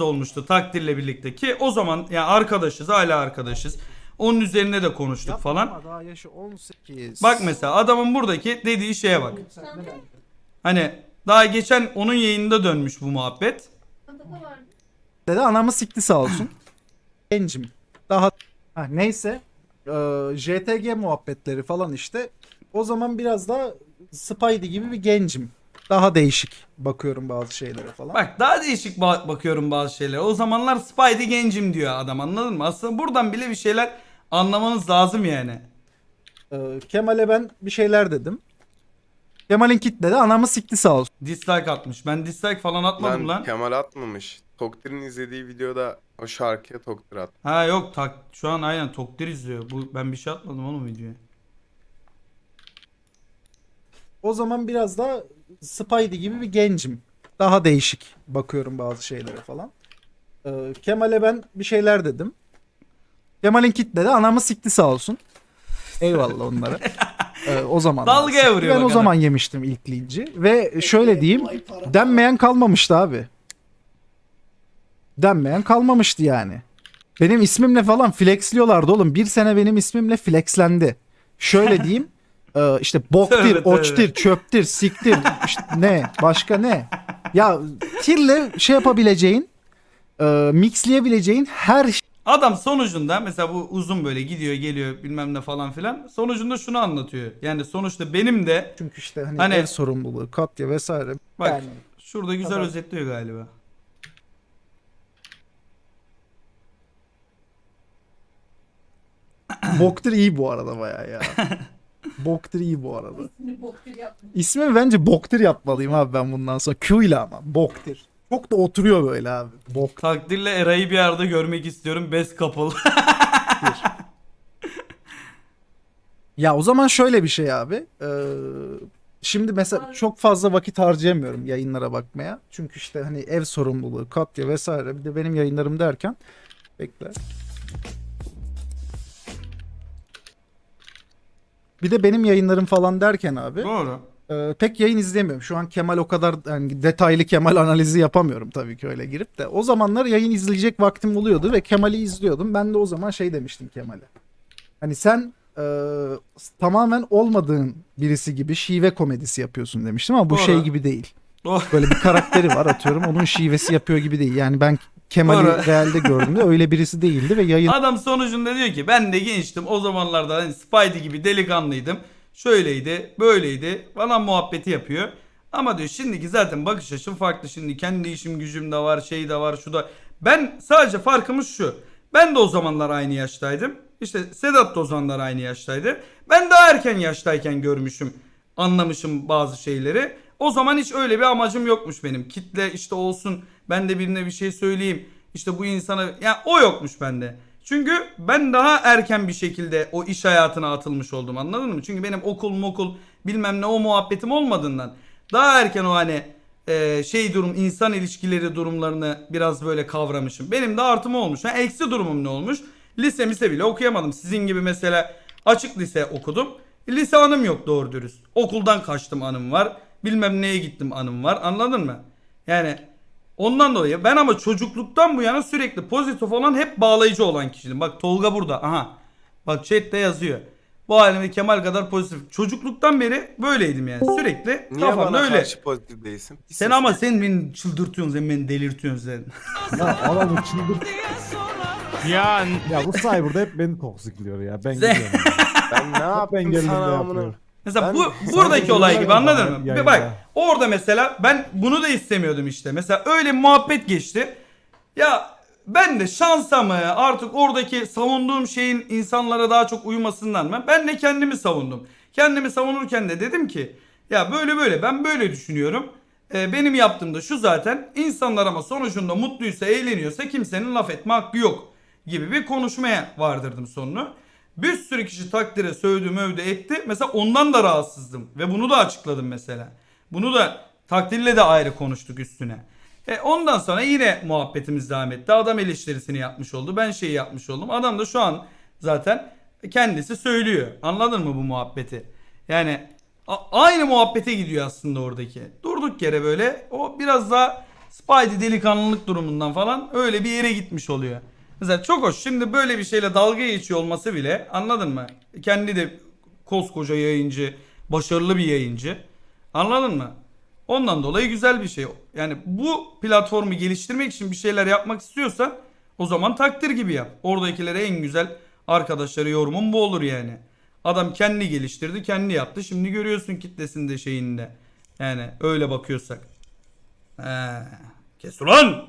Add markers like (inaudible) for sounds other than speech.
olmuştu takdirle birlikte ki o zaman yani arkadaşız hala arkadaşız. Onun üzerine de konuştuk Yapma falan. Daha yaşı 18. Bak mesela adamın buradaki dediği şeye bak. Hani daha geçen onun yayınında dönmüş bu muhabbet. Dedi anamı sikti sağ olsun. (laughs) Gencim. Daha ha, neyse. Ee, JTG muhabbetleri falan işte. O zaman biraz daha Spidey gibi bir gencim. Daha değişik bakıyorum bazı şeylere falan. Bak daha değişik ba- bakıyorum bazı şeylere. O zamanlar Spidey gencim diyor adam anladın mı? Aslında buradan bile bir şeyler anlamanız lazım yani. Ee, Kemal'e ben bir şeyler dedim. Kemal'in kitledi anamı sikti sağ olsun. Dislike atmış. Ben dislike falan atmadım Lan lan. Kemal atmamış. Toktir'in izlediği videoda o şarkıya Toktir at. Ha yok tak şu an aynen Tokdir izliyor. Bu ben bir şey atmadım oğlum videoya. O zaman biraz daha Spidey gibi bir gencim. Daha değişik bakıyorum bazı şeylere falan. Ee, Kemal'e ben bir şeyler dedim. Kemal'in kitledi anamı sikti sağ olsun. Eyvallah onlara. Ee, o zaman Dalgaya vuruyor Ben o zaman yemiştim ilk linci ve şöyle diyeyim denmeyen kalmamıştı abi. Denmeyen kalmamıştı yani. Benim ismimle falan flexliyorlardı oğlum. Bir sene benim ismimle flexlendi. Şöyle (laughs) diyeyim. E, işte boktir, tövbe. oçtir, çöptir, siktir. işte ne? Başka ne? Ya tirle şey yapabileceğin, e, mixleyebileceğin her Adam sonucunda mesela bu uzun böyle gidiyor geliyor bilmem ne falan filan. Sonucunda şunu anlatıyor. Yani sonuçta benim de çünkü işte hani, Hani- ev sorumluluğu, katya vesaire. bak Yani. şurada güzel Adam- özetliyor galiba. Boktir iyi bu arada bayağı ya. (laughs) Boktir iyi bu arada. İsmi bence Boktir yapmalıyım abi ben bundan sonra. Q ile ama Boktir. Çok da oturuyor böyle abi. Bok. Takdirle Eray'ı bir arada görmek istiyorum. Best couple. (laughs) Ya o zaman şöyle bir şey abi. Ee, şimdi mesela çok fazla vakit harcayamıyorum yayınlara bakmaya. Çünkü işte hani ev sorumluluğu, katya vesaire. Bir de benim yayınlarım derken. Bekle. Bir de benim yayınlarım falan derken abi. Doğru. Ee, pek yayın izleyemiyorum. Şu an Kemal o kadar yani detaylı Kemal analizi yapamıyorum tabii ki öyle girip de. O zamanlar yayın izleyecek vaktim oluyordu ve Kemal'i izliyordum. Ben de o zaman şey demiştim Kemal'e. Hani sen e, tamamen olmadığın birisi gibi şive komedisi yapıyorsun demiştim ama bu Doğru. şey gibi değil. Doğru. Böyle bir karakteri var (laughs) atıyorum. Onun şivesi yapıyor gibi değil. Yani ben Kemal'i Doğru. realde gördüğümde öyle birisi değildi ve yayın Adam sonucunda diyor ki ben de gençtim. O zamanlarda hani Spidey gibi delikanlıydım. Şöyleydi, böyleydi. Falan muhabbeti yapıyor. Ama diyor şimdiki zaten bakış açım farklı. Şimdi kendi işim gücüm de var, şey de var, şu da. Ben sadece farkımız şu. Ben de o zamanlar aynı yaştaydım. İşte Sedat da o zamanlar aynı yaştaydı. Ben daha erken yaştayken görmüşüm, anlamışım bazı şeyleri. O zaman hiç öyle bir amacım yokmuş benim. Kitle işte olsun, ben de birine bir şey söyleyeyim. İşte bu insana, yani o yokmuş bende. Çünkü ben daha erken bir şekilde o iş hayatına atılmış oldum anladın mı? Çünkü benim okul mokul bilmem ne o muhabbetim olmadığından daha erken o hani e, şey durum insan ilişkileri durumlarını biraz böyle kavramışım. Benim de artım olmuş. Ha, eksi durumum ne olmuş? Lise mise bile okuyamadım. Sizin gibi mesela açık lise okudum. Lise anım yok doğru dürüst. Okuldan kaçtım anım var. Bilmem neye gittim anım var. Anladın mı? Yani Ondan dolayı ben ama çocukluktan bu yana sürekli pozitif olan hep bağlayıcı olan kişiydim. Bak Tolga burada. Aha. Bak chatte yazıyor. Bu halime Kemal kadar pozitif. Çocukluktan beri böyleydim yani. Sürekli Niye kafamda bana öyle. karşı pozitif değilsin? Sen ama sen beni çıldırtıyorsun sen beni delirtiyorsun sen. Ya adamı çıldır. Ya Ya bu cyber'da hep beni toksikliyor ya. Ben Ze- gidiyorum. Ben ne ben yaptım geldiğimde sana amına? yapıyorum. Mesela Ben- bu buradaki olay gibi anladın mı? Bak orada mesela ben bunu da istemiyordum işte. Mesela öyle bir muhabbet geçti. Ya ben de şansa mı artık oradaki savunduğum şeyin insanlara daha çok uymasından mı? Ben de kendimi savundum. Kendimi savunurken de dedim ki ya böyle böyle ben böyle düşünüyorum. Ee, benim yaptığım da şu zaten insanlar ama sonucunda mutluysa eğleniyorsa kimsenin laf etme hakkı yok gibi bir konuşmaya vardırdım sonunu. Bir sürü kişi takdire sövdü mövdü etti. Mesela ondan da rahatsızdım. Ve bunu da açıkladım mesela. Bunu da takdirle de ayrı konuştuk üstüne. E ondan sonra yine muhabbetimiz devam etti. Adam eleştirisini yapmış oldu. Ben şeyi yapmış oldum. Adam da şu an zaten kendisi söylüyor. Anladın mı bu muhabbeti? Yani aynı muhabbete gidiyor aslında oradaki. Durduk yere böyle o biraz daha Spidey delikanlılık durumundan falan öyle bir yere gitmiş oluyor. Mesela çok hoş. Şimdi böyle bir şeyle dalga geçiyor olması bile anladın mı? Kendi de koskoca yayıncı, başarılı bir yayıncı. Anladın mı? Ondan dolayı güzel bir şey. Yani bu platformu geliştirmek için bir şeyler yapmak istiyorsan o zaman takdir gibi yap. Oradakilere en güzel arkadaşları yorumun bu olur yani. Adam kendi geliştirdi, kendi yaptı. Şimdi görüyorsun kitlesinde şeyinde. Yani öyle bakıyorsak. He. Kes ulan!